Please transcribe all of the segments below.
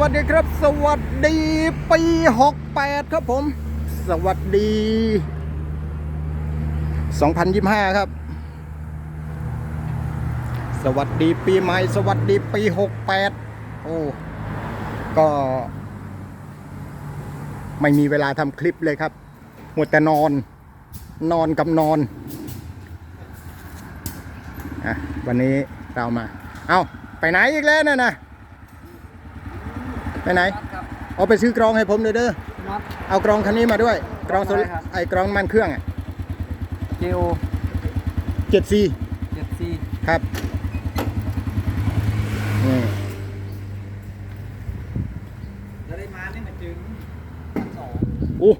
วัสดีครับ สวัสดีปี68ครับผม สวัสดี2025ครับ สวัสดีปีใหม่ สวัสดีปี68โอ้ก็ ไม่มีเวลาทำคลิปเลยครับหมดแต่นอน นอนกับนอนอะวันนี้เรามา เอา้าไปไหนอีกแล้วน่ะนะ ไปไหน เอาไปซื้อกรองให้ผมเลยเด้อ น็อต เอากรองคันนี้มาด้วย กรองโซลได้ครับ ไอ้กรองมันเครื่องอะ JO เจ็ดซี 7C ครับนี่แล้วได้มานี่มาถึงสองอู้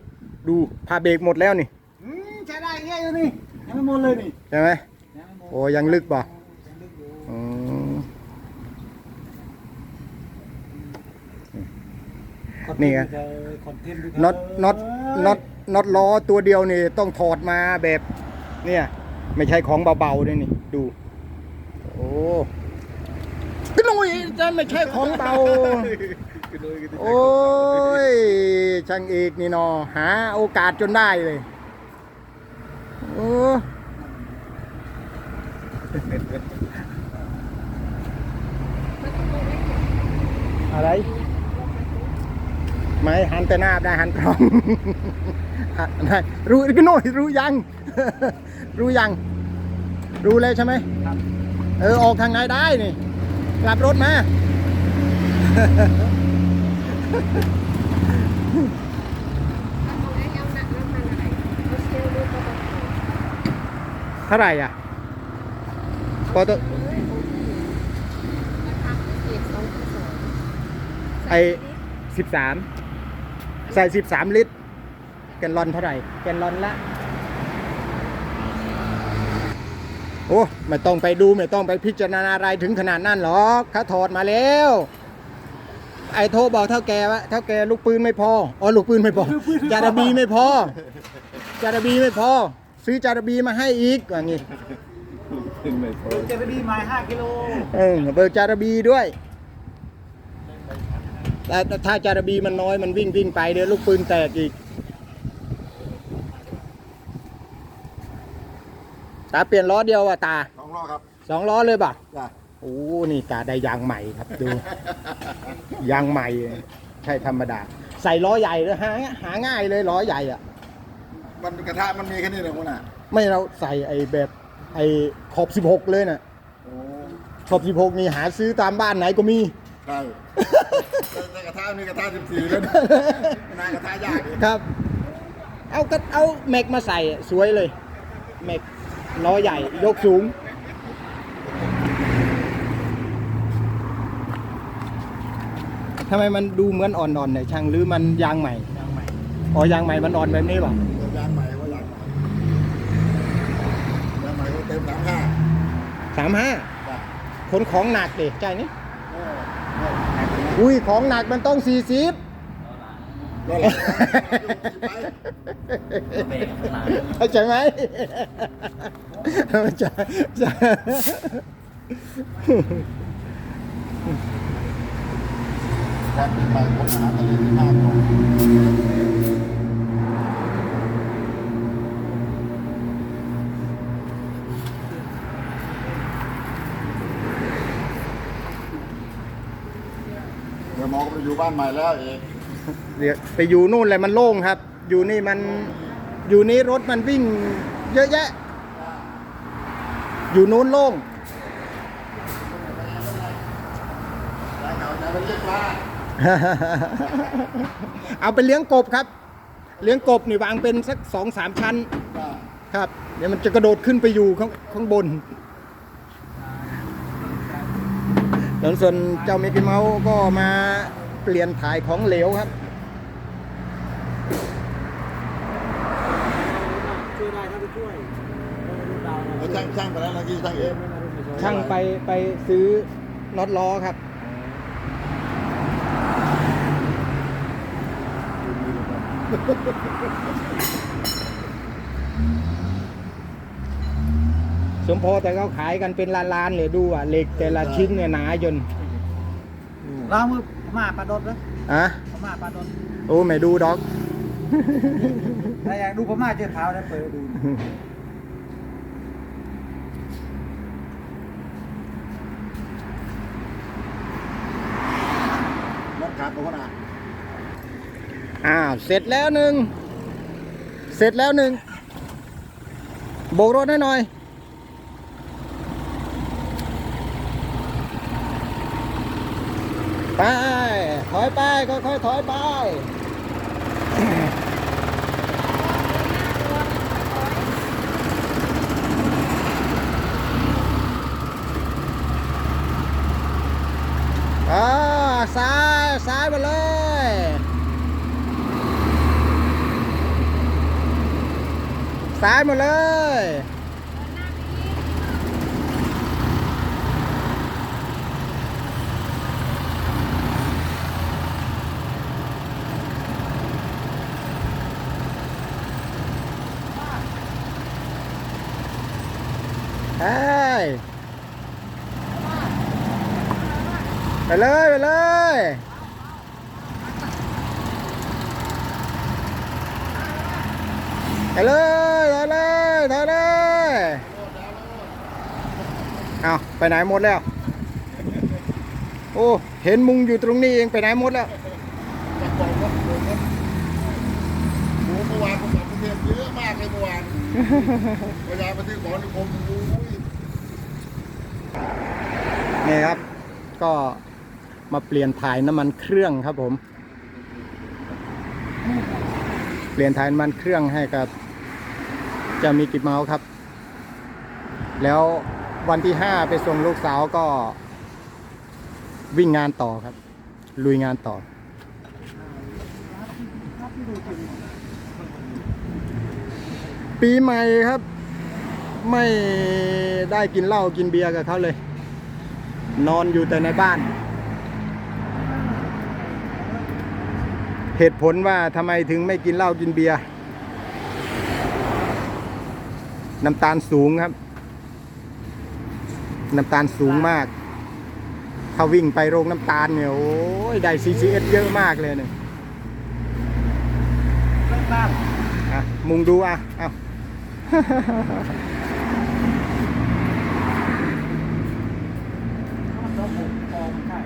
ดูพาเบรกหมดแล้วนี่อืมใช้ได้เงี้ยอยู่นี่ยังไม่หมดเลยนี่ใช่ไหมยังไม่หมดโอ้ยังลึกป่ะ ยังลึกอยู่ อืม นี่ไงคอนเทนต์น็อตน็อตน็อตน็อตล้อตัวเดียวนี่ต้องถอดมาแบบเนี่ยไม่ใช่ของเบาๆด้วยนี่ดู โอ้ก็นุ่ยจะไม่ใช่ของเบาโอ้ยช่างเอกนี่นอหาโอกาสจนได้เลยโอ้อะไร ไม่หันแต่หน้าได้หันกล้องหันได้รู้ก็โน่ยรู้ยัง รู้ยัง รู้เลยใช่ไหมครับเออออกทางไหนได้นี่กลับรถมาเท่าไหร่อะปอตไอสิบสาม ใส่สิบสามลิตร แกนลอนเท่าไหร่ แกนลอนละ โอ้ไม่ต้องไปดูไม่ต้องไปพิจารณาอะไรถึงขนาดนั้นหรอกเขาถอดมาแล้ว ไอ้โทรบอกเท่าแกว่าเท่าแกลูกปืนไม่พอ อ๋อลูกปืนไม่พอ จาระบีไม่พอ จาระบีไม่พอ ซื้อจาระบีมาให้อีกว่างี้เจดีบีมา5กิโล เออเบอร์จาระบีด้วย แต่ถ้าจาระบีมันน้อยมันวิ่งวิ่งไปเดี๋ยวลูกปืนแตกอีก ตาเปลี่ยนล้อเดียวอะตาสองล้อครับสองล้อเลยป่ะจ้ะโอ้นี่ตาได้ยางใหม่ครับดู ยางใหม่ ใช่ธรรมดา ใส่ล้อใหญ่เลยหาหาง่ายเลยล้อใหญ่อะมันกระทะมันมีแค่นี้เลยคุณอะไม่เราใส่ไอ้แบบไอ้ขอบ16เลยนะโอ้ขอบ16นี่หาซื้อตามบ้านไหนก็มี ใช่แต่กระ ทะมีกระทะสิบสี่แล้วนะนายกระทะยากอีกครับ เอาก็เอาแม็กมาใส่อะสวยเลย แม็กล้อใหญ่ยกสูง ทำไมมันดูเหมือนอ่อนๆเนี่ยช่างหรือมันยางใหม่ ยางใหม่อ๋อยางใหม่มันอ่อนแบบนี้ป่ะเดี๋ยวยางใหม่ว่ายางใหม่ยางใหม่ก็เต็มสามห้าสามห้าจ้ะขนของหนักเด็ใจนี่เออเอออุ้ยของหนักมันต้องสี่สิบก็หลังไปเข้าใจไหมใช่ใช่วันปีใหม่ผมอาหารทะเลที่ห้าก่อน ยวหมอก็ไปอยู่บ้านใหม่แล้วเองเดี๋ยวไปอยู่นู่นเลยมันโล่งครับ อยู่นี่มันอยู่นี่รถมันวิ่ง เยอะแยะ อยู่นู้นโล่งยายเก่าจะไปเรียกปลาเอาไปเลี้ยงกบครับ เลี้ยงกบนี่วางเป็นสักสองสามชั้นจ้ะครับ เดี๋ยวมันจะกระโดดขึ้นไปอยู่ข้างข้างบน แล้วส่วนเจ้ามิกกี้เมาส์ก็มาเปลี่ยนถ่ายของเหลวครับช่วยได้ถ้าไปช่วยช่างช่างไปแล้วเมื่อกี้ช่างเองช่างไปไปซื้อน็อตล้อครับ สมพอแต่เขาขายกันเป็นล้านๆเลยดูอะเหล็กแต่ละชิ้นเนี่ยหนาจนล้างมือพม่าปลาดดเลยอะพม่าปลาดดโอ้ไม่ดูดอกถ้าอยากดูพม่าเจอเท้าได้เปิดดูรถขาดตัวนะอ้าวเสร็จแล้วหนึ่งเสร็จแล้วหนึ่งโบกรถให้หน่อย ไป ถอยไป ค่อยๆ ถอยไป อ่า ซ้าย ซ้ายมาเลยซ้ายมาเลย เฮ้ย ไปเลยไปเลยไปเลยไปเลยไปเลยเอาไปไหนหมดแล้ว โอ้เห็นมุงอยู่ตรงนี้เองไปไหนหมดแล้วจากกองรถโดนรถโอ้เมื่อวานผมกลับกรุงเทพเยอะมากเลยเมื่อวานเวลาไปซื้อของในกรมโอ้ยนี่ครับ ก็ มาเปลี่ยนถ่ายน้ำมันเครื่องครับผม เปลี่ยนถ่ายน้ำมันเครื่องให้กับจะมีกิจเมาส์ครับ แล้ววันที่ห้าไปส่งลูกสาวก็วิ่งงานต่อครับ ลุยงานต่อ ปีใหม่ครับ ไม่ได้กินเหล้ากินเบียร์กับเขาเลย นอนอยู่แต่ในบ้าน เหตุผลว่าทำไมถึงไม่กินเหล้ากินเบียร์น้ำตาลสูงครับ น้ำตาลสูงมาก ถ้าวิ่งไปโรงน้ำตาลเนี่ย โอ้ยได้ CCS เยอะมากเลยเนี่ยบ้านอะมุงดูอะ เอารถผมกองใช่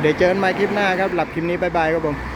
เดี๋ยวเจอกันใหม่คลิปหน้าครับ หลับคลิปนี้บายบายครับผม